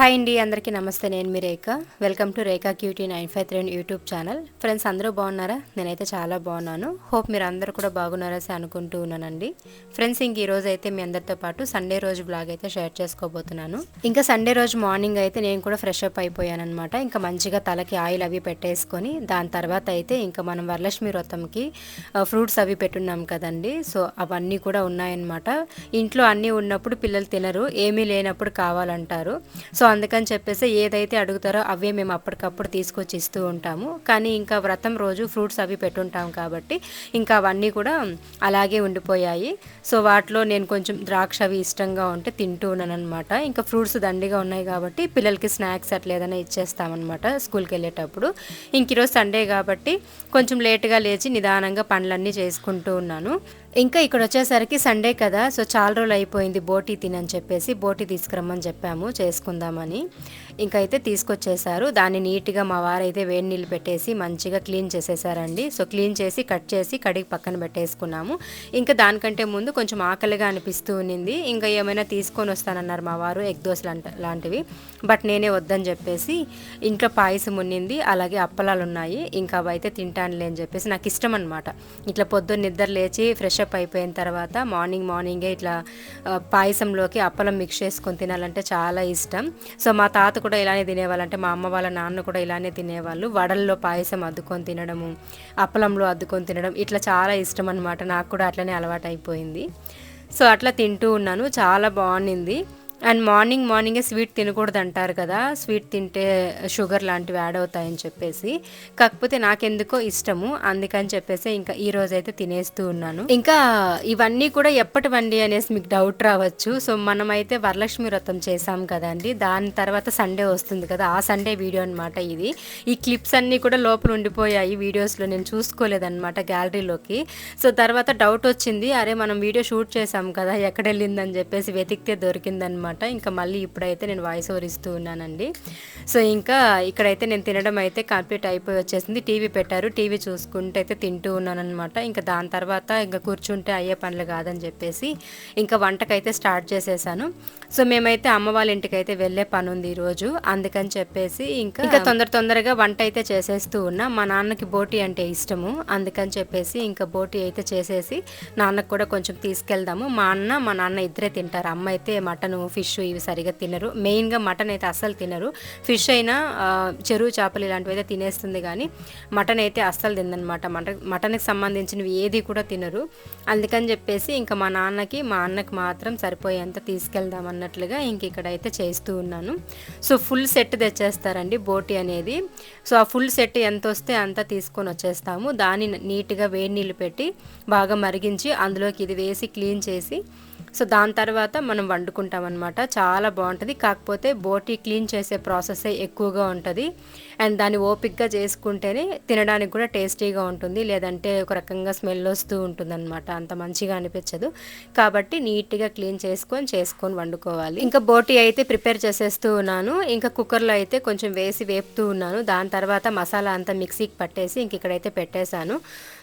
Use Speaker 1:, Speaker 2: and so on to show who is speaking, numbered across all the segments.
Speaker 1: Hi అండి అందరికీ నమస్తే. నేను మీ Rekha. Welcome to Rekha cutie nine five three YouTube channel friends అందరూ బాగున్నారా? నేనైతే చాలా బాగున్నాను. హోప్ మీరు అందరూ కూడా బాగున్నారా అనుకుంటూ ఉన్నానండి. ఫ్రెండ్స్ ఇంక ఈరోజు అయితే మీ అందరితో పాటు సండే రోజు బ్లాగ్ అయితే షేర్ చేసుకోబోతున్నాను. ఇంకా సండే రోజు మార్నింగ్ అయితే నేను కూడా ఫ్రెష్ అప్ అయిపోయాను అనమాట ఇంకా మంచిగా తలకి ఆయిల్ అవి పెట్టేసుకొని దాని తర్వాత అయితే ఇంకా మనం వరలక్ష్మి వ్రతంకి ఫ్రూట్స్ అవి పెట్టున్నాం కదండి. సో అవన్నీ కూడా ఉన్నాయన్నమాట. ఇంట్లో అన్నీ ఉన్నప్పుడు పిల్లలు తినరు ఏమీ లేనప్పుడు కావాలంటారు. సో అందుకని చెప్పేసి ఏదైతే అడుగుతారో అవే మేము అప్పటికప్పుడు తీసుకొచ్చి ఇస్తూ ఉంటాము. కానీ ఇంకా వ్రతం రోజు ఫ్రూట్స్ అవి పెట్టుంటాం కాబట్టి ఇంకా అవన్నీ కూడా అలాగే ఉండిపోయాయి. సో వాటిలో నేను కొంచెం ద్రాక్ష అవి ఇష్టంగా ఉంటే తింటూ ఉన్నాను అనమాట ఇంకా ఫ్రూట్స్ దండిగా ఉన్నాయి కాబట్టి పిల్లలకి స్నాక్స్ అట్లా ఏదైనా ఇచ్చేస్తామన్నమాట స్కూల్కి వెళ్ళేటప్పుడు. ఇంక ఈరోజు సండే కాబట్టి కొంచెం లేట్గా లేచి నిదానంగా పనులన్నీ చేసుకుంటూ ఉన్నాను. ఇంకా ఇక్కడ వచ్చేసరికి సండే కదా సో చాలా రోజులు అయిపోయింది బోటీ తినని చెప్పేసి బోటీ తీసుకురమ్మని చెప్పాము చేసుకుందామని. ఇంకైతే అయితే తీసుకొచ్చేసారు. దాన్ని నీట్గా మా వారైతే వేడి నీళ్ళు పెట్టేసి మంచిగా క్లీన్ చేసేసారండి. సో క్లీన్ చేసి కట్ చేసి కడిగి పక్కన పెట్టేసుకున్నాము. ఇంకా దానికంటే ముందు కొంచెం ఆకలిగా అనిపిస్తూ ఉన్నింది. ఇంకా ఏమైనా తీసుకొని వస్తానన్నారు మా వారు ఎగ్ దోశ లాంటివి. బట్ నేనే వద్దని చెప్పేసి ఇంట్లో పాయసం ఉన్నింది. అలాగే అప్పలాలు ఉన్నాయి. ఇంకా అవి అయితే తింటానులే అని చెప్పేసి నాకు ఇష్టం అనమాట ఇట్లా పొద్దున్న నిద్ర లేచి ఫ్రెష్ అప్ అయిపోయిన తర్వాత మార్నింగ్ మార్నింగే ఇట్లా పాయసంలోకి అప్పలం మిక్స్ చేసుకొని తినాలంటే చాలా ఇష్టం. సో మా తాత కూడా కూడా ఇలానే తినేవాళ్ళు. అంటే మా అమ్మ వాళ్ళ నాన్న కూడా ఇలానే తినేవాళ్ళు. వడల్లో పాయసం అద్దుకొని తినడము అప్పలంలో అద్దుకొని తినడం ఇట్లా చాలా ఇష్టం అనమాట నాకు కూడా అట్లనే అలవాటు అయిపోయింది సో అట్లా తింటూ ఉన్నాను. చాలా బాగుంది అండ్ మార్నింగ్ మార్నింగే స్వీట్ తినకూడదు అంటారు కదా స్వీట్ తింటే షుగర్ లాంటివి యాడ్ అవుతాయని చెప్పేసి. కాకపోతే నాకెందుకో ఇష్టము అందుకని చెప్పేసి ఇంకా ఈ రోజు అయితే తినేస్తూ ఉన్నాను. ఇంకా ఇవన్నీ కూడా ఎప్పటివండి అనేసి మీకు డౌట్ రావచ్చు. సో మనమైతే వరలక్ష్మి వ్రతం చేసాం కదండి దాని తర్వాత సండే వస్తుంది కదా ఆ సండే వీడియో అనమాట ఇది. ఈ క్లిప్స్ అన్నీ కూడా లోపల ఉండిపోయాయి వీడియోస్లో నేను చూసుకోలేదన్నమాట గ్యాలరీలోకి. సో తర్వాత డౌట్ వచ్చింది అరే మనం వీడియో షూట్ చేసాం కదా ఎక్కడ వెళ్ళిందని చెప్పేసి వెతికితే దొరికిందనమాట అనమాట. ఇంకా మళ్ళీ ఇప్పుడైతే నేను వాయిస్ ఓవర్ ఇస్తూ ఉన్నానండి. సో ఇంకా ఇక్కడైతే నేను తినడం అయితే కంప్లీట్ అయిపోయి వచ్చేసింది. టీవీ పెట్టారు. టీవీ చూసుకుంటే అయితే తింటూ ఉన్నాను అనమాట ఇంకా దాని తర్వాత ఇంకా కూర్చుంటే అయ్యే పనులు కాదని చెప్పేసి ఇంకా వంటకైతే స్టార్ట్ చేసేసాను. సో మేమైతే అమ్మ వాళ్ళ ఇంటికి అయితే వెళ్ళే పని ఉంది ఈరోజు. అందుకని చెప్పేసి ఇంకా ఇంకా తొందర తొందరగా వంట అయితే చేసేస్తూ ఉన్నా. మా నాన్నకి బోటి అంటే ఇష్టము. అందుకని చెప్పేసి ఇంకా బోటి అయితే చేసేసి నాన్నకు కూడా కొంచెం తీసుకెళ్దాము. మా అన్న మా నాన్న ఇద్దరే తింటారు. అమ్మ అయితే మటను ఫిష్ ఫిష్ ఇవి సరిగా తినరు. మెయిన్గా మటన్ అయితే అస్సలు తినరు. ఫిష్ అయినా చెరువు చేపలు ఇలాంటివి అయితే తినేస్తుంది కానీ మటన్ అయితే అస్సలు తిందనమాట మటన్ మటన్కి సంబంధించినవి ఏది కూడా తినరు. అందుకని చెప్పేసి ఇంకా మా నాన్నకి మా అన్నకి మాత్రం సరిపోయేంత తీసుకెళ్దాం అన్నట్లుగా ఇంక ఇక్కడైతే చేస్తూ ఉన్నాను. సో ఫుల్ సెట్ తెచ్చేస్తారండి బోటి అనేది. సో ఆ ఫుల్ సెట్ ఎంత వస్తే అంత తీసుకొని వచ్చేస్తాము. దాన్ని నీట్గా వేడి నీళ్ళు పెట్టి బాగా మరిగించి అందులోకి ఇది వేసి క్లీన్ చేసి సో దాని తర్వాత మనం వండుకుంటాం అనమాట చాలా బాగుంటుంది. కాకపోతే బోటీ క్లీన్ చేసే ప్రాసెస్ ఎక్కువగా ఉంటుంది. అండ్ దాన్ని ఓపిక్గా చేసుకుంటేనే తినడానికి కూడా టేస్టీగా ఉంటుంది. లేదంటే ఒక రకంగా స్మెల్ వస్తూ ఉంటుంది అనమాట అంత మంచిగా అనిపించదు. కాబట్టి నీట్గా క్లీన్ చేసుకొని చేసుకొని వండుకోవాలి. ఇంకా బోటి అయితే ప్రిపేర్ చేసేస్తూ ఉన్నాను. ఇంకా కుక్కర్లో అయితే కొంచెం వేసి వేపుతూ ఉన్నాను. దాని తర్వాత మసాలా అంతా మిక్సీకి పట్టేసి ఇంక ఇక్కడైతే పెట్టేశాను.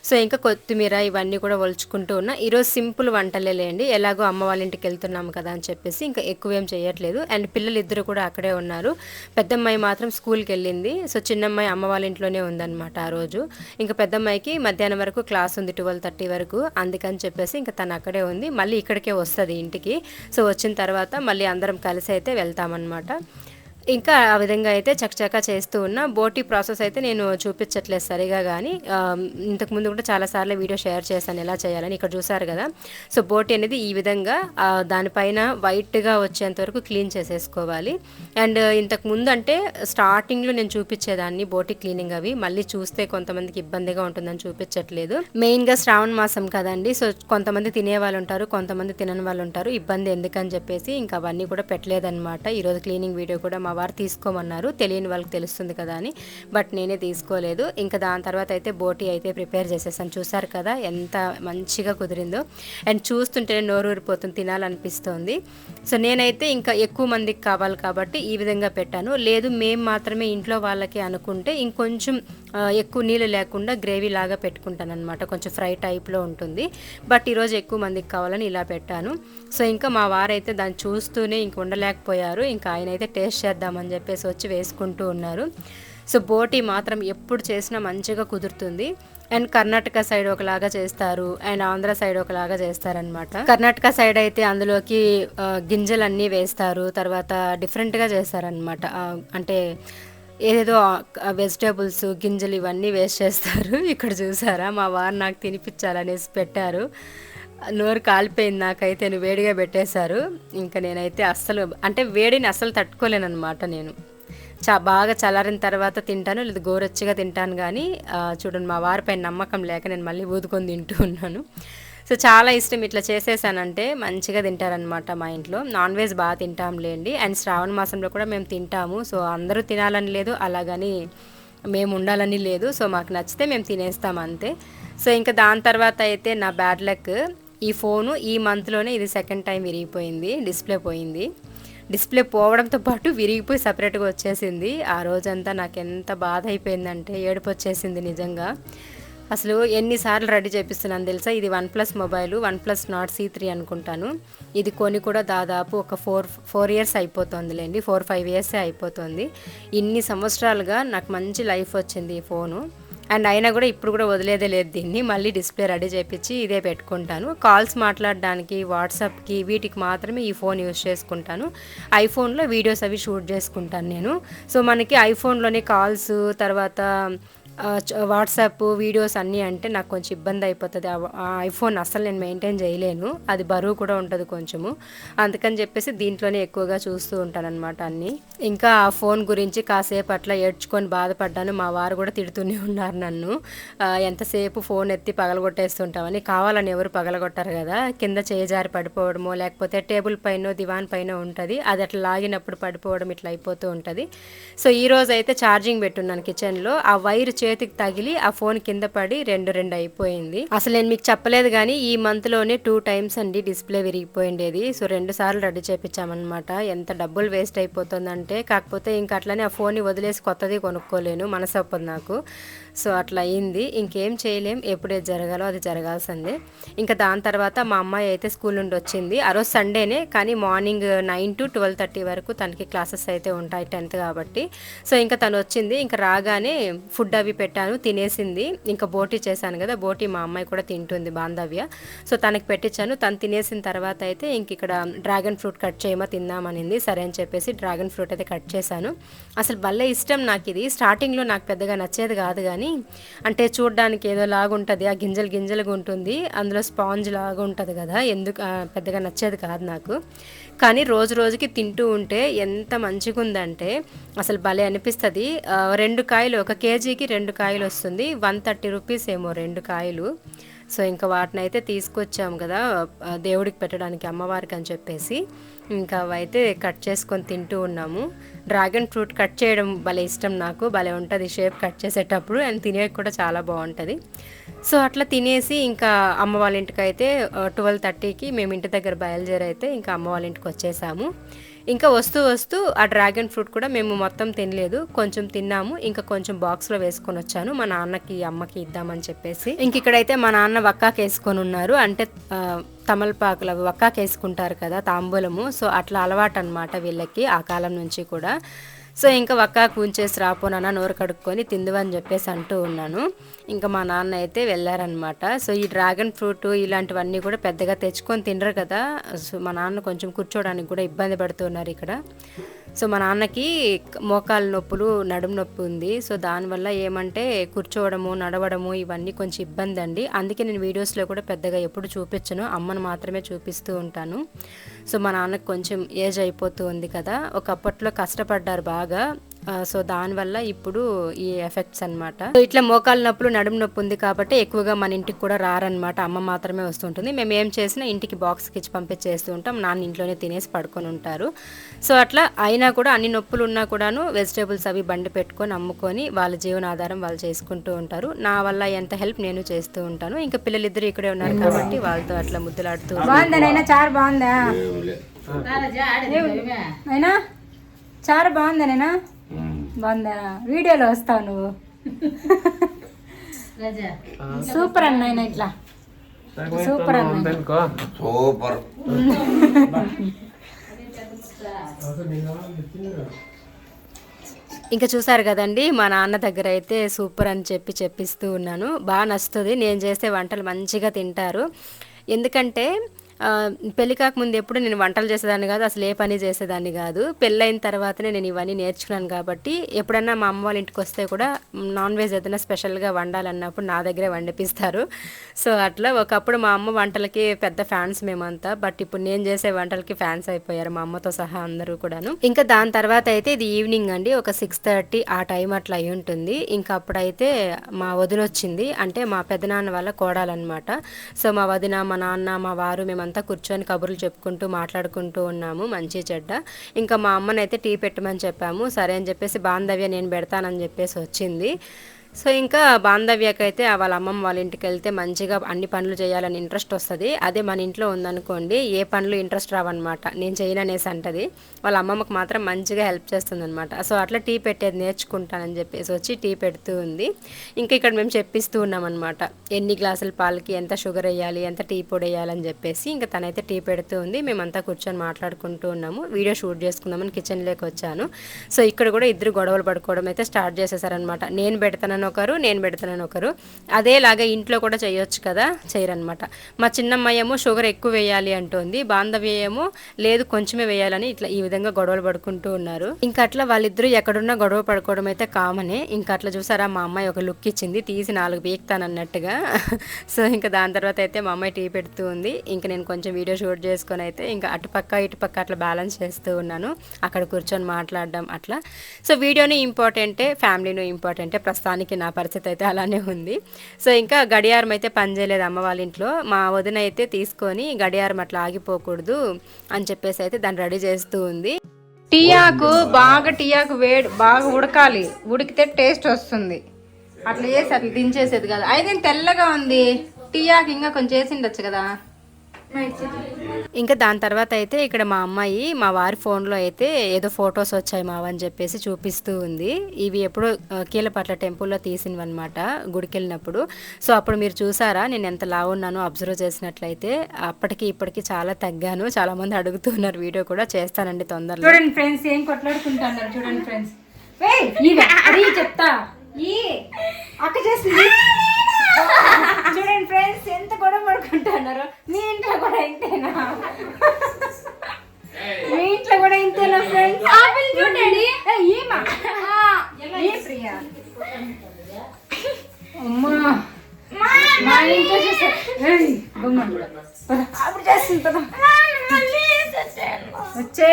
Speaker 1: సో ఇంకా కొత్తిమీర ఇవన్నీ కూడా ఒలుచుకుంటూ ఉన్నా. ఈరోజు సింపుల్ వంటలే లేండి. ఎలాగో అమ్మ వాళ్ళ ఇంటికి వెళ్తున్నాము కదా అని చెప్పేసి ఇంకా ఎక్కువ ఏం చేయట్లేదు. అండ్ పిల్లలు ఇద్దరు కూడా అక్కడే ఉన్నారు. పెద్దమ్మాయి మాత్రం స్కూల్కి వెళ్ళింది. సో చిన్నమ్మాయి అమ్మ వాళ్ళ ఇంట్లోనే ఉందన్నమాట ఆ రోజు. ఇంకా పెద్దమ్మాయికి మధ్యాహ్నం వరకు క్లాస్ ఉంది ట్వెల్వ్ థర్టీ వరకు. అందుకని చెప్పేసి ఇంకా తను అక్కడే ఉంది. మళ్ళీ ఇక్కడికే వస్తుంది ఇంటికి. సో వచ్చిన తర్వాత మళ్ళీ అందరం కలిసి అయితే వెళ్తామన్నమాట. ఇంకా ఆ విధంగా అయితే చకచకా చేస్తూ ఉన్న. బోటి ప్రాసెస్ అయితే నేను చూపించట్లేదు సరిగా కానీ ఇంతకుముందు కూడా చాలాసార్లు వీడియో షేర్ చేశాను ఎలా చేయాలని ఇక్కడ చూసారు కదా. సో బోటి అనేది ఈ విధంగా దానిపైన వైట్గా వచ్చేంత వరకు క్లీన్ చేసేసుకోవాలి. అండ్ ఇంతకు ముందు అంటే స్టార్టింగ్లో నేను చూపించేదాన్ని బోటి క్లీనింగ్ అవి. మళ్ళీ చూస్తే కొంతమందికి ఇబ్బందిగా ఉంటుందని చూపించట్లేదు. మెయిన్గా శ్రావణ మాసం కదండి. సో కొంతమంది తినే వాళ్ళు ఉంటారు కొంతమంది తినని వాళ్ళు ఉంటారు. ఇబ్బంది ఎందుకని చెప్పేసి ఇంకా అవన్నీ కూడా పెట్టలేదన్నమాట. ఈరోజు క్లీనింగ్ వీడియో కూడా మా వారు తీసుకోమన్నారు. తెలియని వాళ్ళకి తెలుస్తుంది కదా అని. బట్ నేనే తీసుకోలేదు. ఇంకా దాని తర్వాత అయితే బోటి అయితే ప్రిపేర్ చేసేసాను. చూసారు కదా ఎంత మంచిగా కుదిరిందో. అండ్ చూస్తుంటేనే నోరు ఊరిపోతుంది తినాలనిపిస్తోంది. సో నేనైతే ఇంకా ఎక్కువ మందికి కావాలి కాబట్టి ఈ విధంగా పెట్టాను. లేదు మేము మాత్రమే ఇంట్లో వాళ్ళకి అనుకుంటే ఇంకొంచెం ఎక్కువ నీళ్ళు లేకుండా గ్రేవీ లాగా పెట్టుకుంటాను అనమాట కొంచెం ఫ్రై టైప్లో ఉంటుంది. బట్ ఈరోజు ఎక్కువ మందికి కావాలని ఇలా పెట్టాను. సో ఇంకా మా వారైతే దాన్ని చూస్తూనే ఇంక ఉండలేకపోయారు. ఇంకా ఆయన అయితే టేస్ట్ చేద్దాం వేసేద్దామని చెప్పేసి వచ్చి వేసుకుంటూ ఉన్నారు. సో బోటి మాత్రం ఎప్పుడు చేసినా మంచిగా కుదురుతుంది. అండ్ కర్ణాటక సైడ్ ఒకలాగా చేస్తారు. అండ్ ఆంధ్ర సైడ్ ఒకలాగా చేస్తారనమాట కర్ణాటక సైడ్ అయితే అందులోకి గింజలన్నీ వేస్తారు. తర్వాత డిఫరెంట్గా చేస్తారనమాట అంటే ఏదేదో వెజిటేబుల్స్ గింజలు ఇవన్నీ వేస్ట్ చేస్తారు. ఇక్కడ చూసారా? మా వారు నాకు తినిపించాలనేసి పెట్టారు. నోరు కాలిపోయింది నాకైతే నేను వేడిగా పెట్టేశారు. ఇంకా నేనైతే అస్సలు అంటే వేడిని అస్సలు తట్టుకోలేనమాట నేను. చా బాగా చల్లారిన తర్వాత తింటాను లేదా గోరొచ్చిగా తింటాను కానీ చూడండి మా వారిపై నమ్మకం లేక నేను మళ్ళీ ఊదుకొని తింటూ ఉన్నాను. సో చాలా ఇష్టం ఇట్లా చేసేసానంటే మంచిగా తింటారనమాట మా ఇంట్లో. నాన్ వెజ్ బాగా తింటాంలేండి. అండ్ శ్రావణ మాసంలో కూడా మేము తింటాము. సో అందరూ తినాలని లేదు అలాగని మేము ఉండాలని లేదు. సో మాకు నచ్చితే మేము తినేస్తాం అంతే. సో ఇంకా దాని తర్వాత అయితే నా బ్యాడ్ లక్ ఈ ఫోను ఈ మంత్లోనే ఇది సెకండ్ టైం విరిగిపోయింది డిస్ప్లే పోయింది. డిస్ప్లే పోవడంతో పాటు విరిగిపోయి సపరేట్గా వచ్చేసింది. ఆ రోజంతా నాకు ఎంత బాధ అయిపోయిందంటే ఏడుపు వచ్చేసింది నిజంగా. అసలు ఎన్నిసార్లు రెడీ చేపిస్తున్నాను తెలుసా? ఇది OnePlus mobile OnePlus Nord C three అనుకుంటాను. ఇది కొని కూడా దాదాపు ఒక ఫోర్ ఫోర్ ఇయర్స్ అయిపోతుందిలేండి ఫోర్ ఫైవ్ ఇయర్సే అయిపోతుంది. ఇన్ని సంవత్సరాలుగా నాకు మంచి లైఫ్ వచ్చింది ఈ ఫోను. అండ్ అయినా కూడా ఇప్పుడు కూడా వదిలేదే లేదు దీన్ని. మళ్ళీ డిస్ప్లే రెడీ చేపించి ఇదే పెట్టుకుంటాను. కాల్స్ మాట్లాడడానికి వాట్సాప్కి వీటికి మాత్రమే ఈ ఫోన్ యూస్ చేసుకుంటాను. ఐఫోన్లో వీడియోస్ అవి షూట్ చేసుకుంటాను నేను. సో మనకి ఐఫోన్లోనే కాల్స్ తర్వాత వాట్సాప్ వీడియోస్ అన్నీ అంటే నాకు కొంచెం ఇబ్బంది అయిపోతుంది. ఆ- ఐఫోన్ అస్సలు నేను మెయింటైన్ చేయలేను. అది బరువు కూడా ఉంటుంది కొంచెము. అందుకని చెప్పేసి దీంట్లోనే ఎక్కువగా చూస్తూ ఉంటాను అనమాట అన్నీ. ఇంకా ఆ ఫోన్ గురించి కాసేపు అట్లా ఏడ్చుకొని బాధపడ్డాను. మా వారు కూడా తిడుతూనే ఉన్నారు నన్ను. ఎంతసేపు ఫోన్ ఎత్తి పగలగొట్టేస్తుంటామని. కావాలని ఎవరు పగలగొట్టారు కదా. కింద చేజారి పడిపోవడమో లేకపోతే టేబుల్ పైన దివాన్ పైన ఉంటుంది. అది అట్లా లాగినప్పుడు పడిపోవడం ఇట్లా అయిపోతూ ఉంటుంది. సో ఈ రోజు అయితే ఛార్జింగ్ పెట్టున్నాను కిచెన్లో. ఆ వైర్ చేతికి తగిలి ఆ ఫోన్ కింద పడి రెండు రెండు అయిపోయింది. అసలు నేను మీకు చెప్పలేదు కానీ ఈ మంత్లోనే టూ టైమ్స్ అండి డిస్ప్లే విరిగిపోయిండేది. సో రెండు సార్లు రెడీ చేపించామన్నమాట ఎంత డబ్బులు వేస్ట్ అయిపోతుందంటే కాకపోతే ఇంకా అట్లనే ఆ ఫోన్ని వదిలేసి కొత్తది కొనుక్కోలేను. మనసొప్పదు నాకు. సో అట్లా అయింది. ఇంకేం చేయలేం. ఎప్పుడే జరగాలో అది జరగాల్సిందే. ఇంకా దాని తర్వాత మా అమ్మాయి అయితే స్కూల్ నుండి వచ్చింది. ఆ రోజు సండేనే కానీ morning nine to twelve thirty వరకు తనకి క్లాసెస్ అయితే ఉంటాయి టెన్త్ కాబట్టి. సో ఇంకా తను వచ్చింది. ఇంకా రాగానే ఫుడ్ అవి పెట్టాను తినేసింది. ఇంకా బోటీ చేశాను కదా బోటీ మా అమ్మాయి కూడా తింటుంది బాంధవ్య. సో తనకి పెట్టించాను తను తినేసిన తర్వాత అయితే ఇంక ఇక్కడ డ్రాగన్ ఫ్రూట్ కట్ చేయమో తిందామనింది. సరే అని చెప్పేసి డ్రాగన్ ఫ్రూట్ అయితే కట్ చేశాను. అసలు భలే ఇష్టం నాకు ఇది. స్టార్టింగ్లో నాకు పెద్దగా నచ్చేది కాదు కానీ అంటే చూడడానికి ఏదో లాగుంటుంది ఆ గింజలు గింజలుగా ఉంటుంది అందులో స్పాంజ్ లాగా ఉంటుంది కదా ఎందుకు పెద్దగా నచ్చేది కాదు నాకు. కానీ రోజు రోజుకి తింటూ ఉంటే ఎంత మంచిగా ఉందంటే అసలు భలే అనిపిస్తుంది. రెండు కాయలు ఒక కేజీకి రెండు కాయలు వస్తుంది వన్ థర్టీ రూపీస్ ఏమో రెండు కాయలు. సో ఇంకా వాటిని అయితే తీసుకొచ్చాము కదా దేవుడికి పెట్టడానికి అమ్మవారికి అని చెప్పేసి. ఇంకా అవైతే కట్ చేసుకొని తింటూ ఉన్నాము. డ్రాగన్ ఫ్రూట్ కట్ చేయడం భలే ఇష్టం నాకు. భలే ఉంటుంది షేప్ కట్ చేసేటప్పుడు అండ్ తినేకి కూడా చాలా బాగుంటుంది. సో అట్లా తినేసి ఇంకా అమ్మ వాళ్ళ ఇంటికి అయితే ట్వెల్వ్ థర్టీకి మేము ఇంటి దగ్గర బయలుదేరి అయితే ఇంకా అమ్మ వాళ్ళ ఇంటికి వచ్చేసాము. ఇంకా వస్తూ వస్తూ ఆ డ్రాగన్ ఫ్రూట్ కూడా మేము మొత్తం తినలేదు. కొంచెం తిన్నాము. ఇంకా కొంచెం బాక్స్లో వేసుకొని వచ్చాను. మా నాన్నకి అమ్మకి ఇద్దామని చెప్పేసి. ఇంక ఇక్కడైతే మా నాన్న వక్కాకి వేసుకొని ఉన్నారు. అంటే తమలపాకులు అవి వక్కాకి వేసుకుంటారు కదా తాంబూలము. సో అట్లా అలవాటు అనమాట వీళ్ళకి ఆ కాలం నుంచి కూడా. సో ఇంకా వక్కాకు కూంచేసి రాపోనన్నా నోరు కడుక్కొని తిందువని చెప్పేసి అంటూ ఉన్నాను. ఇంకా మా నాన్న అయితే వెళ్ళారనమాట సో ఈ డ్రాగన్ ఫ్రూట్ ఇలాంటివన్నీ కూడా పెద్దగా తెచ్చుకొని తినరు కదా. సో మా నాన్న కొంచెం కూర్చోడానికి కూడా ఇబ్బంది పడుతున్నారు ఇక్కడ. సో మా నాన్నకి మోకాల నొప్పులు నడుము నొప్పి ఉంది. సో దానివల్ల ఏమంటే కూర్చోవడము నడవడము ఇవన్నీ కొంచెం ఇబ్బంది అండి. అందుకే నేను వీడియోస్లో కూడా పెద్దగా ఎప్పుడు చూపించను. అమ్మను మాత్రమే చూపిస్తూ ఉంటాను. సో మా నాన్నకు కొంచెం ఏజ్ అయిపోతూ ఉంది కదా. ఒకప్పట్లో కష్టపడ్డారు బాగా. సో దానివల్ల ఇప్పుడు ఈ ఎఫెక్ట్స్ అన్నమాట. సో ఇట్లా మోకాలు నొప్పులు నడుము నొప్పి ఉంది కాబట్టి ఎక్కువగా మన ఇంటికి కూడా రారనమాట అమ్మ మాత్రమే వస్తుంటుంది. మేము ఏం చేసినా ఇంటికి బాక్స్కి ఇచ్చి పంపించేస్తూ ఉంటాం. నాన్న ఇంట్లోనే తినేసి పడుకొని ఉంటారు. సో అట్లా అయినా కూడా అన్ని నొప్పులు ఉన్నా కూడాను వెజిటేబుల్స్ అవి బండి పెట్టుకొని అమ్ముకొని వాళ్ళ జీవనాధారం వాళ్ళు చేసుకుంటూ ఉంటారు. నా వల్ల ఎంత హెల్ప్ నేను చేస్తూ ఉంటాను. ఇంకా పిల్లలిద్దరు ఇక్కడే ఉన్నారు కాబట్టి వాళ్ళతో అట్లా ముద్దులాడుతూ
Speaker 2: చారు బాగుందా? చారు బాగుందా నైనా బాగుందా వీడియోలో వస్తావు నువ్వు. సూపర్ అన్న ఇట్లా. సూపర్ అన్న
Speaker 3: సూపర్.
Speaker 1: ఇంకా చూసారు కదండి మా నాన్న దగ్గర అయితే సూపర్ అని చెప్పి చెప్పిస్తూ ఉన్నాను. బాగా నచ్చుతుంది. నేను చేసే వంటలు మంచిగా తింటారు. ఎందుకంటే పెళ్ళి కాకముందు ఎప్పుడు నేను వంటలు చేసేదాన్ని కాదు అసలు ఏ పని చేసేదాన్ని కాదు. పెళ్ళైన తర్వాతనే నేను ఇవన్నీ నేర్చుకున్నాను కాబట్టి ఎప్పుడన్నా మా అమ్మ వాళ్ళ ఇంటికి వస్తే కూడా నాన్ వెజ్ ఏదైనా స్పెషల్గా వండాలన్నప్పుడు నా దగ్గరే వండిపిస్తారు. సో అట్లా ఒకప్పుడు మా అమ్మ వంటలకి పెద్ద ఫ్యాన్స్ మేమంతా బట్ ఇప్పుడు నేను చేసే వంటలకి ఫ్యాన్స్ అయిపోయారు మా అమ్మతో సహా అందరూ కూడాను. ఇంకా దాని తర్వాత అయితే ఇది ఈవినింగ్ అండి ఒక సిక్స్ థర్టీ ఆ టైం అట్లా అయి ఉంటుంది. ఇంకా అప్పుడైతే మా వదిన వచ్చింది అంటే మా పెదనాన్న వాళ్ళ కోడాలన్నమాట. సో మా వదిన మా నాన్న మా వారు మేము మేమంతా కూర్చొని కబుర్లు చెప్పుకుంటూ మాట్లాడుకుంటూ ఉన్నాము మంచి చెడ్డ. ఇంకా మా అమ్మనైతే టీ పెట్టమని చెప్పాము సరే అని చెప్పేసి బాంధవ్య నేను పెడతానని చెప్పేసి వచ్చింది. సో ఇంకా బాంధవ్యకైతే వాళ్ళ అమ్మమ్మ వాళ్ళ ఇంటికి వెళ్తే మంచిగా అన్ని పనులు చేయాలని ఇంట్రెస్ట్ వస్తుంది. అదే మన ఇంట్లో ఉందనుకోండి ఏ పనులు ఇంట్రెస్ట్ రావన్నమాట. నేను చేయననేసి అంటది. వాళ్ళ అమ్మమ్మకి మాత్రం మంచిగా హెల్ప్ చేస్తుంది అనమాట సో అట్లా టీ పెట్టేది నేర్చుకుంటానని చెప్పేసి వచ్చి టీ పెడుతూ ఉంది. ఇంకా ఇక్కడ మేము చెప్పిస్తూ ఉన్నామన్నమాట. ఎన్ని గ్లాసుల పాలకి ఎంత షుగర్ వేయాలి ఎంత టీ పొడి వేయాలని చెప్పేసి ఇంకా తనైతే టీ పెడుతూ ఉంది. మేమంతా కూర్చొని మాట్లాడుకుంటూ ఉన్నాము. వీడియో షూట్ చేసుకుందామని కిచెన్లోకి వచ్చాను. సో ఇక్కడ కూడా ఇద్దరు గొడవలు పడుకోవడం అయితే స్టార్ట్ చేసేసారనమాట నేను పెడతానని ఒకరు నేను పెడతానని ఒకరు. అదేలాగా ఇంట్లో కూడా చేయొచ్చు కదా చేయరనమాట మా చిన్నమ్మాయి ఏమో షుగర్ ఎక్కువ వేయాలి అంటోంది. బాంధవ్య ఏమో లేదు కొంచెమే వేయాలని ఇట్లా ఈ విధంగా గొడవలు పడుకుంటూ ఉన్నారు. ఇంకా అట్లా వాళ్ళిద్దరూ ఎక్కడున్నా గొడవ పడుకోవడం అయితే కామనే. ఇంకా అట్లా చూసారా మా అమ్మాయి ఒక లుక్ ఇచ్చింది తీసి నాలుగు బీక్తానన్నట్టుగా సో ఇంకా దాని తర్వాత అయితే మా అమ్మాయి టీ పెడుతూ ఉంది. ఇంకా నేను కొంచెం వీడియో షూట్ చేసుకొని అయితే ఇంకా అటుపక్క ఇటుపక్క అట్లా బ్యాలెన్స్ చేస్తూ ఉన్నాను. అక్కడ కూర్చొని మాట్లాడడం అట్లా. సో వీడియోని ఇంపార్టెంటే ఫ్యామిలీను ఇంపార్టెంటే ప్రస్తుతానికి నా పరిస్థితి అయితే అలానే ఉంది. సో ఇంకా గడియారం అయితే పనిచేయలేదు అమ్మ వాళ్ళ ఇంట్లో. మా వదిన అయితే తీసుకొని గడియారం అట్లా ఆగిపోకూడదు అని చెప్పేసి అయితే దాన్ని రెడీ చేస్తూ ఉంది.
Speaker 2: టీయాకు బాగా టీ ఆకు వేడి బాగా ఉడకాలి. ఉడికితే టేస్ట్ వస్తుంది. అట్లా చేసి అట్లా దించేసేది కదా. అయితే తెల్లగా ఉంది. టీ ఆకు ఇంకా కొంచెం చేసి ఉండొచ్చు కదా.
Speaker 1: ఇంకా దాని తర్వాత అయితే ఇక్కడ మా అమ్మాయి మా వారి ఫోన్లో అయితే ఏదో ఫొటోస్ వచ్చాయి మావని చెప్పేసి చూపిస్తూ ఉంది. ఇవి ఎప్పుడో కీలపట్ల టెంపుల్లో తీసినవి అనమాట గుడికి వెళ్ళినప్పుడు సో అప్పుడు మీరు చూసారా నేను ఎంత లావు ఉన్నానో అబ్జర్వ్ చేసినట్లయితే అప్పటికి ఇప్పటికి చాలా తగ్గాను. చాలా మంది అడుగుతున్నారు వీడియో కూడా చేస్తానండి తొందరలో.
Speaker 2: చూడండి ఫ్రెండ్స్ ఏం కొట్లాడుకుంటున్నారు చూడండి ఫ్రెండ్స్. చెప్తా. ఈ అక్క చేసింది చూడండి ఫ్రెండ్స్ ఎంత గొడవ పడుకుంటున్నారు? మీ ఇంట్లో కూడా ఇంతేనా? మీ ఇంట్లో కూడా ఇంతేనా ఫ్రెండ్స్ చూడండి. ఈమా. ఏ ప్రియా? అమ్మా. మా ఇంట్లో చూసా ఏయ్, గమ్మున. పద, అప్పుడు చేస్తుంది పద వచ్చే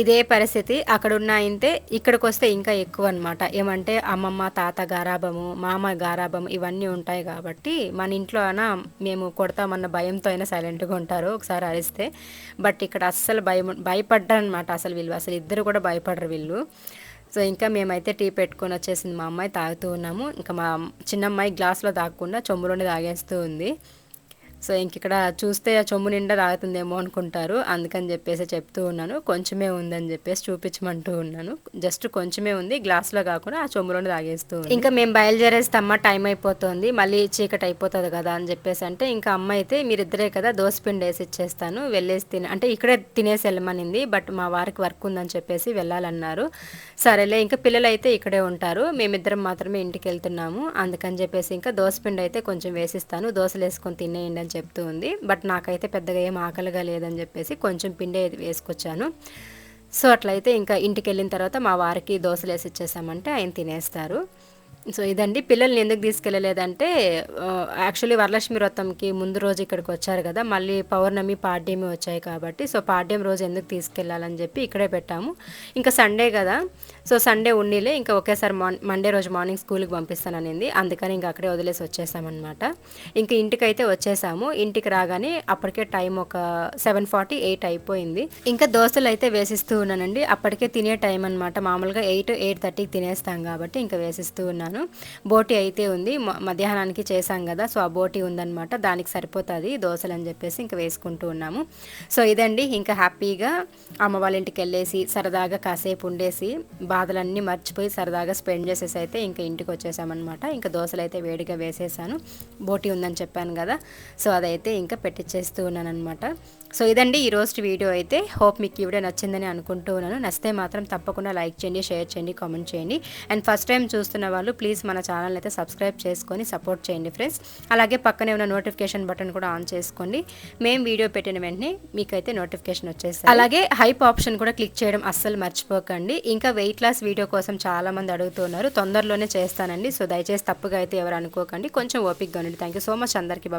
Speaker 1: ఇదే పరిస్థితి. అక్కడ ఉన్న అయితే ఇక్కడికి వస్తే ఇంకా ఎక్కువ అనమాట ఏమంటే అమ్మమ్మ తాత గారాభము మామ గారాభము ఇవన్నీ ఉంటాయి కాబట్టి మన ఇంట్లో అయినా మేము కొడతామన్న భయంతో అయినా సైలెంట్గా ఉంటారు. ఒకసారి అరిస్తే. బట్ ఇక్కడ అస్సలు భయం భయపడ్డారు అనమాట అసలు వీళ్ళు. అసలు ఇద్దరు కూడా భయపడరు వీళ్ళు. సో ఇంకా మేమైతే టీ పెట్టుకొని వచ్చేసింది మా అమ్మాయి తాగుతూ ఉన్నాము. ఇంకా మా చిన్నమ్మాయి గ్లాస్లో తాగకుండా చొమ్ములోనే తాగేస్తూ ఉంది. సో ఇంక ఇక్కడ చూస్తే ఆ చొమ్ము నిండా తాగుతుందేమో అనుకుంటారు. అందుకని చెప్పేసి చెప్తూ ఉన్నాను. కొంచెమే ఉందని చెప్పేసి చూపించమంటూ ఉన్నాను. జస్ట్ కొంచెమే ఉంది. గ్లాస్లో కాకుండా ఆ చొమ్ములోనే తాగేస్తూ ఇంకా మేము బయలుదేరేస్తామ్మ టైం అయిపోతుంది. మళ్ళీ చీకటి అయిపోతుంది కదా అని చెప్పేసి అంటే ఇంకా అమ్మ అయితే మీరిద్దరే కదా దోసపిండి వేసి ఇచ్చేస్తాను. వెళ్ళేసి తిన అంటే ఇక్కడే తినేసి వెళ్ళమనింది. బట్ మా వారికి వర్క్ ఉందని చెప్పేసి వెళ్ళాలన్నారు. సరేలే ఇంకా పిల్లలు అయితే ఇక్కడే ఉంటారు. మేమిద్దరం మాత్రమే ఇంటికి వెళ్తున్నాము. అందుకని చెప్పేసి ఇంకా దోసపిండి అయితే కొంచెం వేసిస్తాను. దోశలు వేసుకొని తినేయండి అని చెప్తూ ఉంది. బట్ నాకైతే పెద్దగా ఏం ఆకలిగా లేదని చెప్పేసి కొంచెం పిండి వేసుకొచ్చాను. సో అట్లయితే ఇంకా ఇంటికి వెళ్ళిన తర్వాత మా వారికి దోశలు వేసి ఇచ్చేసామంటే ఆయన తినేస్తారు. సో ఇదండి. పిల్లల్ని ఎందుకు తీసుకెళ్ళలేదంటే యాక్చువల్లీ వరలక్ష్మి వ్రతంకి ముందు రోజు ఇక్కడికి వచ్చారు కదా మళ్ళీ పౌర్ణమి పాడ్యమి వచ్చాయి కాబట్టి సో పాడ్యం రోజు ఎందుకు తీసుకెళ్ళాలని చెప్పి ఇక్కడే పెట్టాము. ఇంకా సండే కదా సో సండే ఉండిలే ఇంకా ఒకేసారి మార్నింగ్ మండే రోజు మార్నింగ్ స్కూల్కి పంపిస్తాననింది. అందుకని ఇంకా అక్కడే వదిలేసి వచ్చేసామన్నమాట. ఇంకా ఇంటికైతే వచ్చేసాము. ఇంటికి రాగానే అప్పటికే టైం ఒక సెవెన్ ఫార్టీ ఎయిట్ అయిపోయింది. ఇంకా దోశలు అయితే వేసిస్తూ ఉన్నానండి. అప్పటికే తినే టైం అనమాట మామూలుగా ఎయిట్ ఎయిట్ థర్టీకి తినేస్తాం కాబట్టి ఇంకా వేసిస్తూ ఉన్నాను. బోటి అయితే ఉంది. మ- మధ్యాహ్నానికి చేశాం కదా సో ఆ బోటి ఉందనమాట దానికి సరిపోతుంది దోశలు అని చెప్పేసి ఇంకా వేసుకుంటూ ఉన్నాము. సో ఇదండి ఇంకా హ్యాపీగా అమ్మ వాళ్ళ ఇంటికి వెళ్ళేసి సరదాగా కాసేపు ఉండేసి బాధలన్నీ మర్చిపోయి సరదాగా స్పెండ్ చేసేసి అయితే ఇంకా ఇంటికి వచ్చేసామన్నమాట. ఇంకా దోశలు అయితే వేడిగా వేసేసాను. బోటి ఉందని చెప్పాను కదా సో అదైతే ఇంకా పెట్టించేస్తూ ఉన్నాను అనమాట సో ఇదండి ఈ రోజు వీడియో అయితే. హోప్ మీకు ఈ వీడియో నచ్చిందని అనుకుంటూ ఉన్నాను. నచ్చితే మాత్రం తప్పకుండా లైక్ చేయండి షేర్ చేయండి కామెంట్ చేయండి. అండ్ ఫస్ట్ టైం చూస్తున్న వాళ్ళు ప్లీజ్ ప్లీజ్ మన ఛానల్ అయితే సబ్స్క్రైబ్ చేసుకొని సపోర్ట్ చేయండి ఫ్రెండ్స్ అలాగే పక్కనే ఉన్న నోటిఫికేషన్ బటన్ కూడా ఆన్ చేసుకోండి. మేము వీడియో పెట్టిన వెంటనే మీకైతే నోటిఫికేషన్ వచ్చేస్తాయి అలాగే హైప్ ఆప్షన్ కూడా క్లిక్ చేయడం అస్సలు మర్చిపోకండి. ఇంకా వెయిట్ లాస్ వీడియో కోసం చాలా మంది అడుగుతున్నారు. తొందరలోనే చేస్తానండి. సో దయచేసి తప్పుగా అయితే ఎవరు అనుకోకండి. కొంచెం ఓపిక్గా ఉండండి. థ్యాంక్ యూ సో మచ్ అందరికీ